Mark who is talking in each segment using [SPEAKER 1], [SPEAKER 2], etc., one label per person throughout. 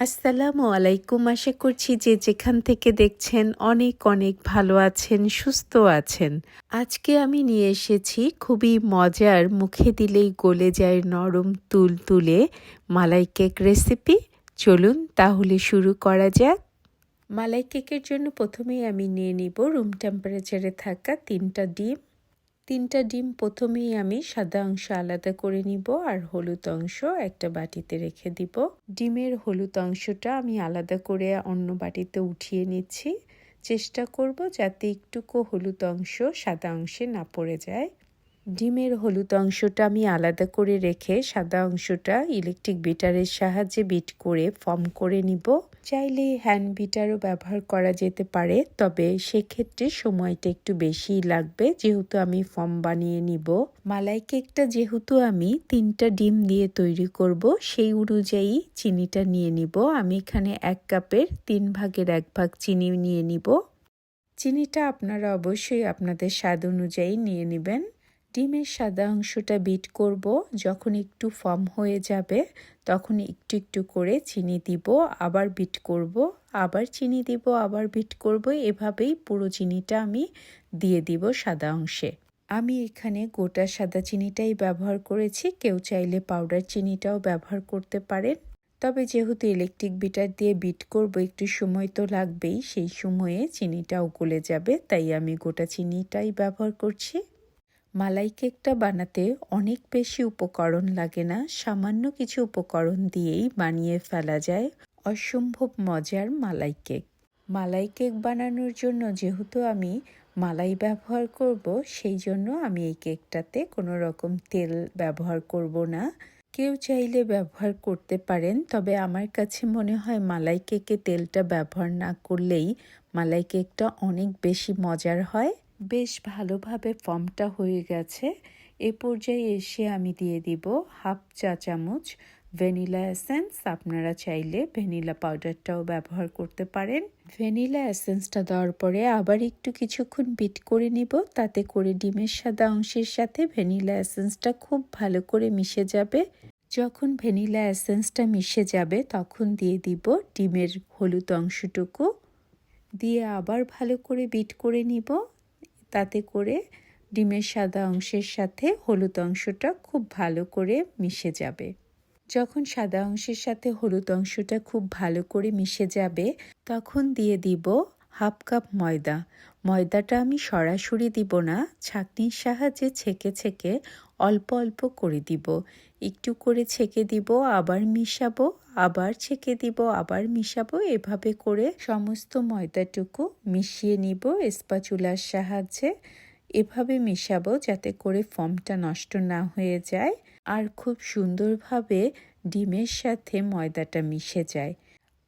[SPEAKER 1] আসসালামু আলাইকুম। আশা করছি যে যেখান থেকে দেখছেন অনেক অনেক ভালো আছেন, সুস্থ আছেন। আজকে আমি নিয়ে এসেছি খুবই মজার, মুখে দিলেই গলে যায় নরম তুল তুলে মালাই কেক রেসিপি চলুন তাহলে শুরু করা যাক। মালাই কেকের জন্য প্রথমেই আমি নিয়ে নিব রুম টেম্পারেচারে থাকা তিনটা ডিম। তিনটা ডিম প্রথমেই আমি সাদা অংশ আলাদা করে নিব আর হলুদ অংশ একটা বাটিতে রেখে দিব। ডিমের হলুদ অংশটা আমি আলাদা করে অন্য বাটিতে উঠিয়ে নিচ্ছি। চেষ্টা করব যাতে একটুকু হলুদ অংশ সাদা অংশে না পড়ে যায়। ডিমের হলুদ অংশটা আমি আলাদা করে রেখে সাদা অংশটা ইলেকট্রিক বিটারের সাহায্যে বিট করে ফর্ম করে নিব। চাইলে হ্যান্ড বিটারও ব্যবহার করা যেতে পারে, তবে সেক্ষেত্রে সময়টা একটু বেশিই লাগবে যেহেতু আমি ফর্ম বানিয়ে নিব। মালাই কেকটা যেহেতু আমি তিনটা ডিম দিয়ে তৈরি করব, সেই অনুযায়ী চিনিটা নিয়ে নিব। আমি এখানে এক কাপের তিন ভাগের এক ভাগ চিনি নিয়ে নিব। চিনিটা আপনারা অবশ্যই আপনাদের স্বাদ অনুযায়ী নিয়ে নেবেন। ডিমের সাদা অংশটা বিট করব। যখন একটু ফর্ম হয়ে যাবে, তখন একটু একটু করে চিনি দিব, আবার বিট করব। আবার চিনি দিব, আবার বিট করব। এভাবেই পুরো চিনিটা আমি দিয়ে দিব সাদা অংশে। আমি এখানে গোটা সাদা চিনিটাই ব্যবহার করেছি। কেউ চাইলে পাউডার চিনিটাও ব্যবহার করতে পারেন। তবে যেহেতু ইলেকট্রিক বিটার দিয়ে বিট করব, একটু সময় তো লাগবেই। সেই সময়ে চিনিটাও গলে যাবে, তাই আমি গোটা চিনিটাই ব্যবহার করছি। মালাই কেকটা বানাতে অনেক বেশি উপকরণ লাগে না, সামান্য কিছু উপকরণ দিয়েই বানিয়ে ফেলা যায়। অসম্ভব মজার মালাই কেক। মালাই কেক বানানোর জন্য যেহেতু আমি মালাই ব্যবহার করব, সেই জন্য আমি এই কেকটাতে কোনো রকম তেল ব্যবহার করব না। কেউ চাইলে ব্যবহার করতে পারেন, তবে আমার কাছে মনে হয় মালাই কেকে তেলটা ব্যবহার না করলেই মালাই কেকটা অনেক বেশি মজার হয়। বেশ ভালোভাবে ফর্মটা হয়ে গেছে। এ পর্যায়ে এসে আমি দিয়ে দিব হাফ চা চামচ ভ্যানিলা এসেন্স। আপনারা চাইলে ভ্যানিলা পাউডারটাও ব্যবহার করতে পারেন। ভ্যানিলা এসেন্সটা দেওয়ার পরে আবার একটু কিছুক্ষণ বিট করে নিব। তাতে করে ডিমের সাদা অংশের সাথে ভ্যানিলা এসেন্সটা খুব ভালো করে মিশে যাবে। যখন ভ্যানিলা এসেন্সটা মিশে যাবে, তখন দিয়ে দিব ডিমের হলুদ অংশটুকু। দিয়ে আবার ভালো করে বিট করে নিব। তাতে করে ডিমের সাদা অংশের সাথে হলুদ অংশটা খুব ভালো করে মিশে যাবে। যখন সাদা অংশের সাথে হলুদ অংশটা খুব ভালো করে মিশে যাবে, তখন দিয়ে দিব হাফ কাপ ময়দা। ময়দাটা আমি সরাসরি দিব না, ছাঁকনির সাহায্যে ছেঁকে ছেঁকে অল্প অল্প করে দিব। একটু করে ছেঁকে দিব, আবার মিশাবো, আবার ছেঁকে দিব, আবার মিশাবো, এভাবে করে সমস্ত ময়দাটুকু মিশিয়ে নিব স্পাচুলার সাহায্যে। এভাবে মিশাবো যাতে করে ফর্মটা নষ্ট না হয়ে যায় আর খুব সুন্দরভাবে ডিমের সাথে ময়দাটা মিশে যায়।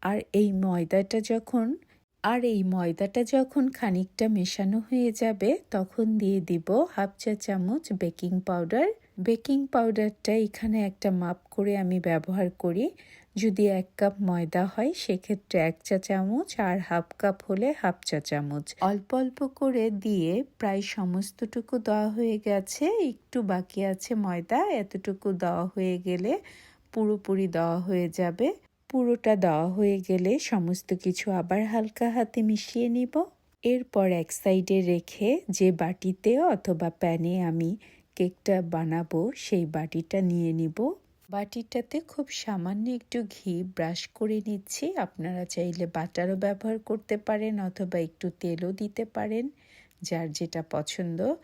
[SPEAKER 1] আর এই ময়দাটা যখন, আর এই ময়দাটা যখন খানিকটা মেশানো হয়ে যাবে, তখন দিয়ে দিব হাফ চা চামচ বেকিং পাউডার। বেকিং পাউডারটা এখানে একটা মাপ করে আমি ব্যবহার করি। যদি এক কাপ ময়দা হয়, সেক্ষেত্রে এক চা চামচ আর হাফ কাপ হলে হাফ চা চামচ। অল্প অল্প করে দিয়ে প্রায় সমস্তটুকু দেওয়া হয়ে গেছে। একটু বাকি আছে ময়দা, এতটুকু দেওয়া হয়ে গেলে পুরোপুরি দেওয়া হয়ে যাবে। পুরোটা দেওয়া হয়ে গেলে সমস্ত কিছু আবার হালকা হাতে মিশিয়ে নিব। এরপর এক সাইডে রেখে যে বাটিতে অথবা প্যানে আমি কেকটা বানাবো, সেই বাটিটা নিয়ে নিব। বাটিটাতে খুব সামান্য একটু ঘি ব্রাশ করে নিচ্ছি। আপনারা চাইলে বাটারও ব্যবহার করতে পারেন অথবা একটু তেলও দিতে পারেন, যার যেটা পছন্দ।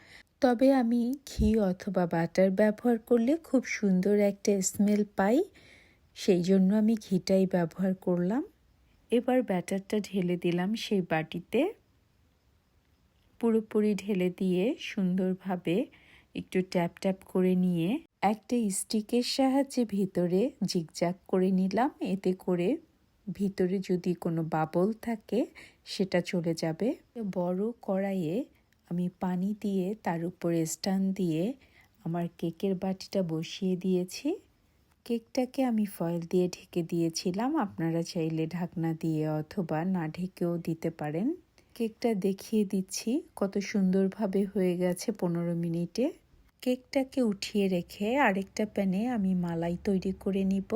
[SPEAKER 1] তবে আমি ঘি অথবা বাটার ব্যবহার করলে খুব সুন্দর একটা স্মেল পাই, সেই জন্য আমি ঘিটাই ব্যবহার করলাম। এবার ব্যাটারটা ঢেলে দিলাম সেই বাটিতে। পুরোপুরি ঢেলে দিয়ে সুন্দরভাবে একটু ট্যাপ ট্যাপ করে নিয়ে একটা স্টিকের সাহায্যে ভিতরে জিগজাগ করে নিলাম। এতে করে ভিতরে যদি কোনো বাবল থাকে, সেটা চলে যাবে। বড় কড়াইয়ে আমি পানি দিয়ে, তার উপরে স্ট্যান্ড দিয়ে আমার কেকের বাটিটা বসিয়ে দিয়েছি। কেকটাকে আমি ফয়েল দিয়ে ঢেকে দিয়েছিলাম। আপনারা চাইলে ঢাকনা দিয়ে অথবা না ঢেকেও দিতে পারেন। কেকটা দেখিয়ে দিচ্ছি কত সুন্দরভাবে হয়ে গেছে পনেরো মিনিটে। কেকটাকে উঠিয়ে রেখে আরেকটা প্যানে আমি মালাই তৈরি করে নিব।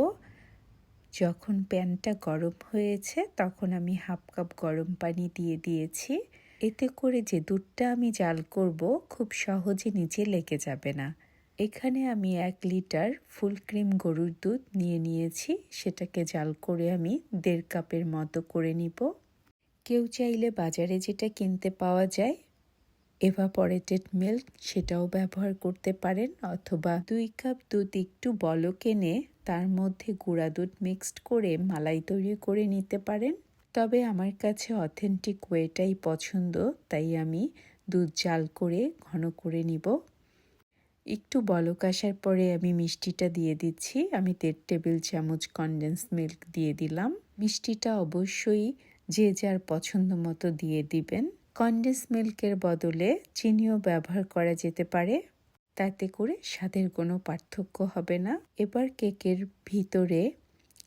[SPEAKER 1] যখন প্যানটা গরম হয়েছে, তখন আমি হাফ কাপ গরম পানি দিয়ে দিয়েছি। এতে করে যে দুধটা আমি জাল করব, খুব সহজে নিচে লেগে যাবে না। এখানে আমি এক লিটার ফুল ক্রিম গরুর দুধ নিয়ে নিয়েছি। সেটাকে জাল করে আমি দেড় কাপের মতো করে নিব। কেউ চাইলে বাজারে যেটা কিনতে পাওয়া যায় এভাপরেটেড মিল্ক সেটাও ব্যবহার করতে পারেন, অথবা দুই কাপ দুধ একটু বলক এনে তার মধ্যে গুঁড়া দুধ মিক্সড করে মালাই তৈরি করে নিতে পারেন। তবে আমার কাছে অথেন্টিক ওয়েটাই পছন্দ, তাই আমি দুধ জাল করে ঘন করে নিব। একটু বলক আসার পরে আমি মিষ্টিটা দিয়ে দিচ্ছি। আমি দেড় টেবিল চামচ কনডেন্স মিল্ক দিয়ে দিলাম। মিষ্টিটা অবশ্যই যে যার পছন্দ মতো দিয়ে দিবেন। কনডেন্স মিল্কের বদলে চিনিও ব্যবহার করা যেতে পারে। তাতে করে স্বাদের কোনো পার্থক্য হবে না। এবার কেকের ভিতরে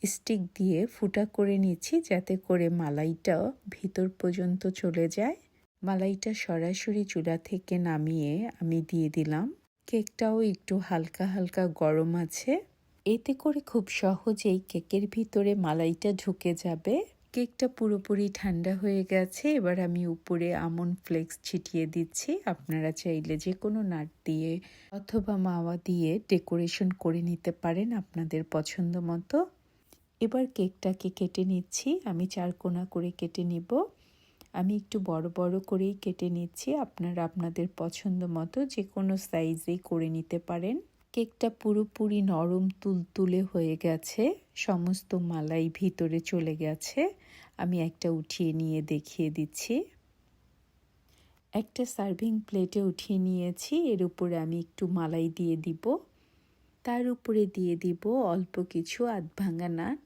[SPEAKER 1] স্টিক দিয়ে ফুটা করে নিচ্ছি যাতে করে মালাইটা ভিতর পর্যন্ত চলে যায়। মালাইটা সরাসরি চুলা থেকে নামিয়ে আমি দিয়ে দিলাম। কেকটাও একটু হালকা হালকা গরম আছে। এতে করে খুব সহজেই কেকের ভিতরে মালাইটা ঢুকে যাবে। কেকটা পুরোপুরি ঠান্ডা হয়ে গেছে। এবার আমি উপরে আমন ফ্লেক্স ছিটিয়ে দিচ্ছি। আপনারা চাইলে যে কোনো নাট দিয়ে অথবা মাওয়া দিয়ে ডেকোরেশন করে নিতে পারেন আপনাদের পছন্দ মতো। এবার কেকটাকে কেটে নিচ্ছি। আমি চার কোনা করে কেটে নিব। আমি একটু বড় বড় করেই কেটে নিচ্ছি। আপনারা আপনাদের পছন্দ মতো যে কোনো সাইজেই করে নিতে পারেন। কেকটা পুরোপুরি নরম তুলতুলে হয়ে গেছে। সমস্ত মালাই ভিতরে চলে গেছে। আমি একটা উঠিয়ে নিয়ে দেখিয়ে দিচ্ছি। একটা সার্ভিং প্লেটে উঠিয়ে নিয়েছি। এর উপরে আমি একটু মালাই দিয়ে দিব। তার উপরে দিয়ে দিব অল্প কিছু আধ ভাঙা নাট।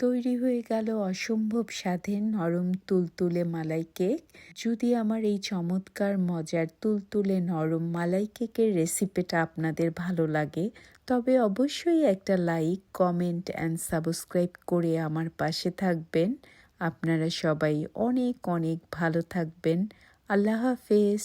[SPEAKER 1] তৈরি হয়ে গেল অসম্ভব স্বাদের নরম তুলতুলে মালাই কেক। যদি আমার এই চমৎকার, মজার তুলতুলে নরম মালাই কেকের রেসিপিটা আপনাদের ভালো লাগে, তবে অবশ্যই একটা লাইক, কমেন্ট অ্যান্ড সাবস্ক্রাইব করে আমার পাশে থাকবেন। আপনারা সবাই অনেক অনেক ভালো থাকবেন। আল্লাহ হাফেজ।